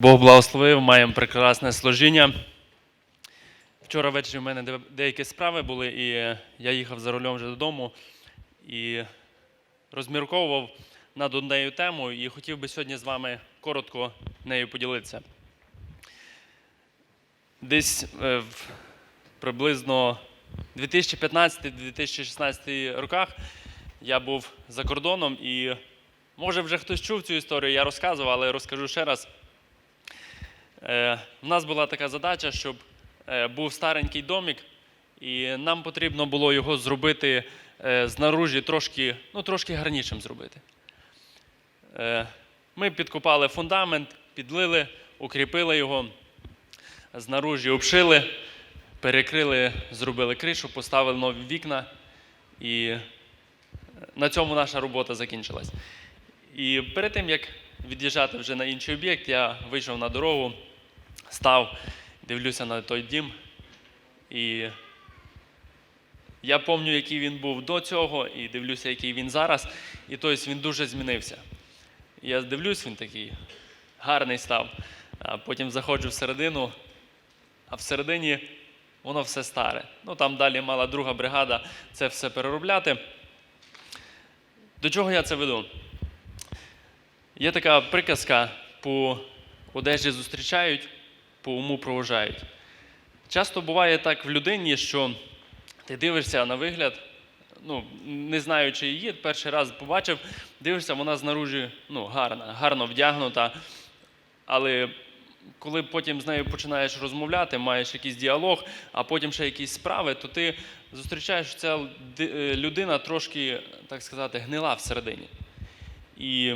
Бог благословив, маємо прекрасне служіння. Вчора ввечері в мене деякі справи були, і е, я їхав за рулем вже додому і розмірковував над однією темою і хотів би сьогодні з вами коротко нею поділитися. Десь е, в приблизно 2015-2016 роках я був за кордоном і може вже хтось чув цю історію, я розказував, але розкажу ще раз. Е, У нас була така задача, щоб е, був старенький домик, і нам потрібно було його зробити е, знаружі трошки, ну, трошки гарнішим зробити. Е, Ми підкопали фундамент, підлили, укріпили його, знаружі обшили, перекрили, зробили кришу, поставили нові вікна, і е, на цьому наша робота закінчилась. І перед тим, як від'їжджати вже на інший об'єкт, я вийшов на дорогу, став, дивлюся на той дім. І я пам'ятаю, який він був до цього, і дивлюся, який він зараз. І тобто він дуже змінився. Я дивлюсь, він такий гарний став. А потім заходжу всередину, а всередині воно все старе. Ну там далі мала друга бригада це все переробляти. До чого я це веду? Є така приказка по одежі зустрічають, по уму провожають. Часто буває так в людині, що ти дивишся на вигляд, ну, не знаючи її, перший раз побачив, дивишся, вона знаружі ну, гарна, гарно вдягнута. Але коли потім з нею починаєш розмовляти, маєш якийсь діалог, а потім ще якісь справи, то ти зустрічаєш, що ця е, людина трошки, так сказати, гнила всередині. І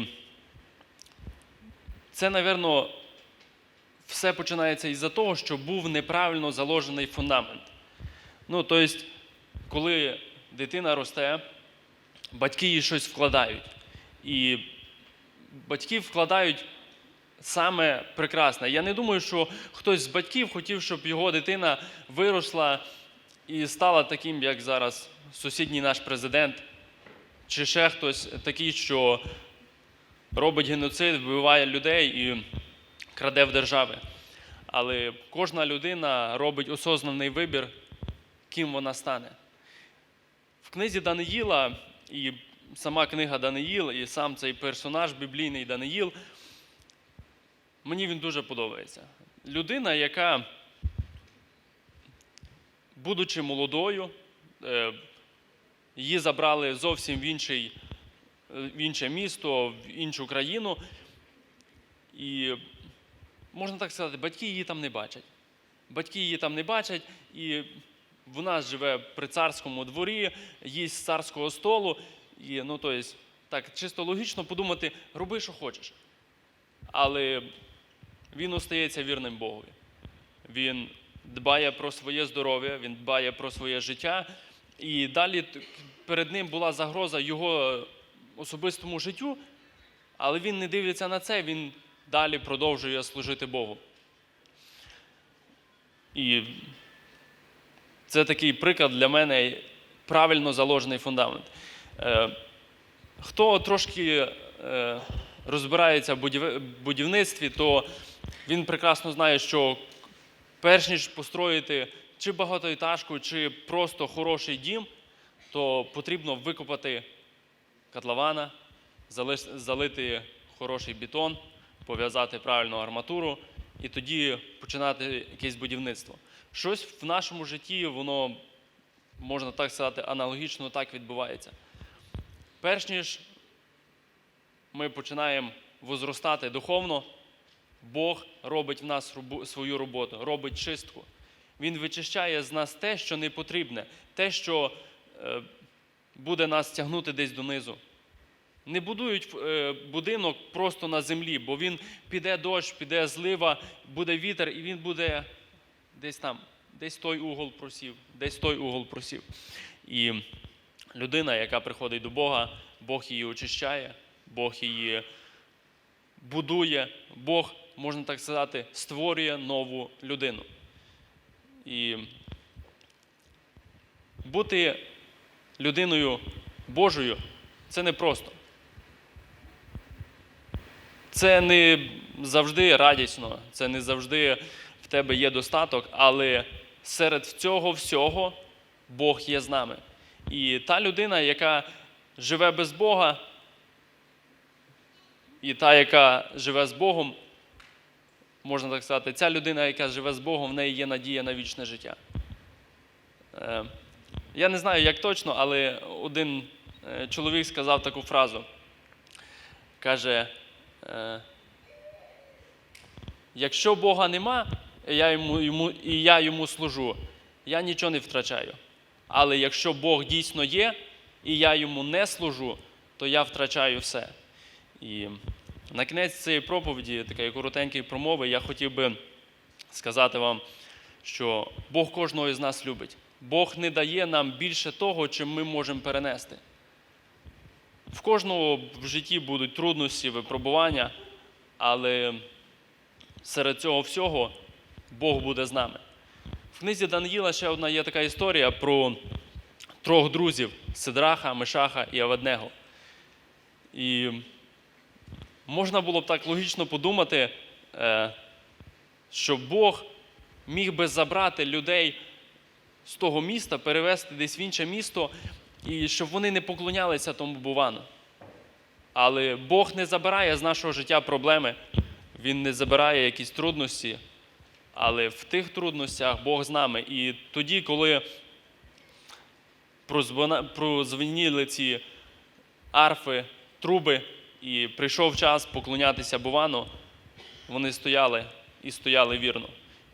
це, напевно, все починається із-за того, що був неправильно заложений фундамент. Ну, тобто, коли дитина росте, батьки їй щось вкладають. І батьки вкладають саме прекрасне. Я не думаю, що хтось з батьків хотів, щоб його дитина виросла і стала таким, як зараз сусідній наш президент, чи ще хтось такий, що робить геноцид, вбиває людей і краде в держави. Але кожна людина робить осознаний вибір, ким вона стане. В книзі Даниїла, і сама книга Даниїл, і сам цей персонаж біблійний Даниїл, мені він дуже подобається. Людина, яка, будучи молодою, е, її забрали зовсім в інший в інше місто, в іншу країну. І можна так сказати, батьки її там не бачать. Батьки її там не бачать, і вона живе при царському дворі, їсть з царського столу. І, ну, тобто, так, чисто логічно подумати, роби, що хочеш. Але він остається вірним Богові. Він дбає про своє здоров'я, він дбає про своє життя. І далі перед ним була загроза його особистому життю, але він не дивиться на це, він далі продовжує служити Богу. І це такий приклад для мене правильно заложений фундамент. Е, Хто трошки е, розбирається в будівництві, то він прекрасно знає, що перш ніж построїти чи багатоетажку, чи просто хороший дім, то потрібно викопати котлована, залити хороший бетон, пов'язати правильну арматуру і тоді починати якесь будівництво. Щось в нашому житті, воно, можна так сказати, аналогічно так відбувається. Перш ніж ми починаємо возростати духовно, Бог робить в нас свою роботу, робить чистку. Він вичищає з нас те, що не потрібне, те, що е, буде нас тягнути десь донизу. Не будують е, будинок просто на землі, бо він піде дощ, піде злива, буде вітер, і він буде десь там, десь той угол просів, десь той угол просів. І людина, яка приходить до Бога, Бог її очищає, Бог її будує, Бог, можна так сказати, створює нову людину. І бути людиною Божою це не просто. Це не завжди радісно, це не завжди в тебе є достаток, але серед цього всього Бог є з нами. І та людина, яка живе без Бога, і та, яка живе з Богом, можна так сказати, ця людина, яка живе з Богом, в неї є надія на вічне життя. Е, Я не знаю, як точно, але один е, чоловік сказав таку фразу. Каже, якщо Бога нема, я йому, йому, і я йому служу, я нічого не втрачаю. Але якщо Бог дійсно є, і я йому не служу, то я втрачаю все. І на кінець цієї проповіді, такої коротенької промови, я хотів би сказати вам, що Бог кожного із нас любить. Бог не дає нам більше того, чим ми можемо перенести. В кожного в житті будуть трудності, випробування, але серед цього всього Бог буде з нами. В книзі Даниїла ще одна є така історія про трьох друзів Сидраха, Мешаха і Аведнего. І можна було б так логічно подумати, е, що Бог міг би забрати людей з того міста, перевезти десь в інше місто, і щоб вони не поклонялися тому бувану. Але Бог не забирає з нашого життя проблеми, Він не забирає якісь трудності, але в тих трудностях Бог з нами. І тоді, коли прозвеніли ці арфи, труби, і прийшов час поклонятися Бувану, вони стояли і стояли вірно.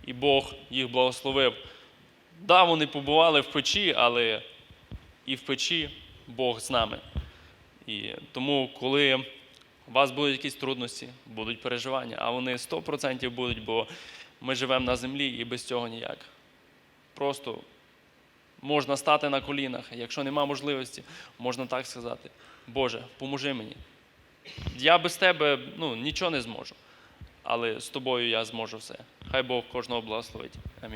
І Бог їх благословив. Да, вони побували в печі, але і в печі Бог з нами. І тому, коли у вас будуть якісь трудності, будуть переживання, а вони 100% будуть, бо ми живемо на землі і без цього ніяк. Просто можна стати на колінах. Якщо нема можливості, можна так сказати: Боже, поможи мені. Я без тебе ну, нічого не зможу, але з тобою я зможу все. Хай Бог кожного благословить. Амінь.